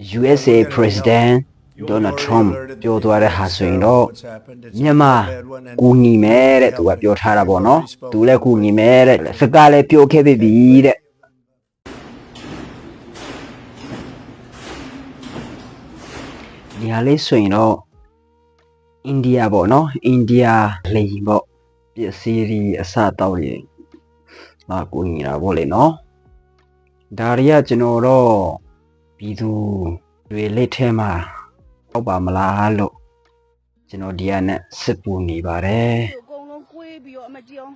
USA President Donald Trump ပြောသွားတဲ့ဟာဆိုရင်တော့မြန်မာကူညီမယ်တဲ့သူကပြောထားတာပေါ့နော်သူလည်းကူညီမယ်တဲ့စကားလည်းပြောခဲ့ပြီတဲ့ဒီဟာလေးဆိုရင်တော့အိန္ဒိယပေါ့နော်အိန္ဒိယလိန်ပေါ့ပစ္စည်းတွေအစတောက်တွေအာကူညီတာပေါ့လေနော်ဒါတွေကကျွန်တော်တော့ ပြည်သူတွေလက်ထဲမှာပေါ့ပါမလားလို့ကျွန်တော်ဒီကနဲ့စစ်ပူနေပါတယ်အကုန်လုံးကွေးပြီးတော့အမကြီးအောင်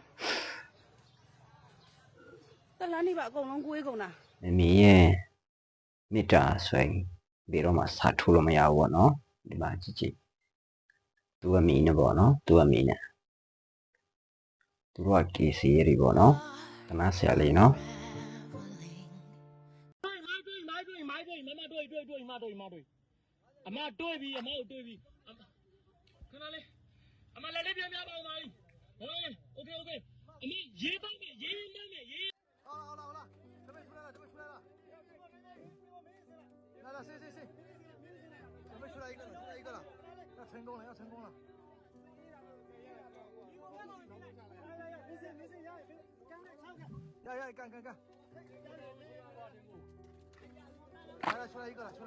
တလန်းနေပါအကုန်လုံးကွေးကုန်တာမမီရဲ့မေတ္တာဆိုရင်ဘယ်တော့မှစာထိုးလို့မရဘူးပေါ့နော်ဒီမှာကြည့်ကြည့်သူကမီနေပေါ့နော်သူကမီနေသူတို့က KC ရေပေါ့နော်တနာဆရာလေးနော် 对，妈对妈对，阿妈对比，阿妈有对比，阿妈，看哪里？阿妈来那边边帮哪里？来，OK OK，阿妈爷帮面，爷帮面，爷。好了好了好了，准备出来了，准备出来了。来了，谁谁谁？准备出来一个了，出来一个了，要成功了，要成功了。要要干干干！来了，出来一个了，出来。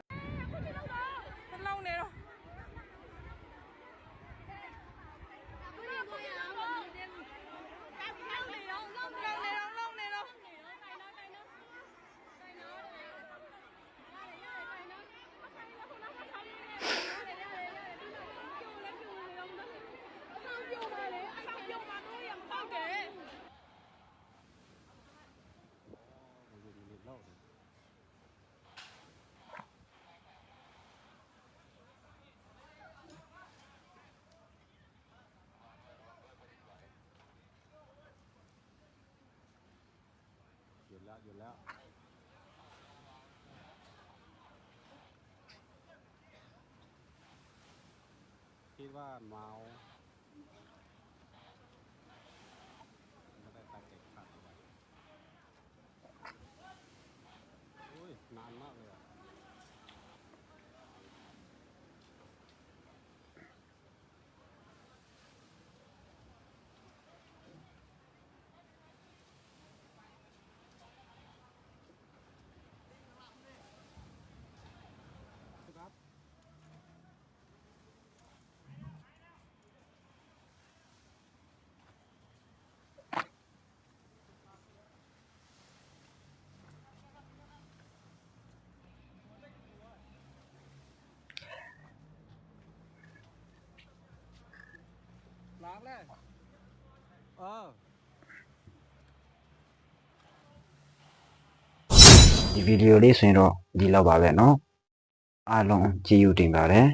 แล้วหยุดแล้วคิดว่าเมาางแล้วเออ ဒီဗီဒီယိုလေးဆိုရင်တော့ဒီလောက်ပါပဲเนาะအားလုံးကြည့်ယူတင်ပါတယ်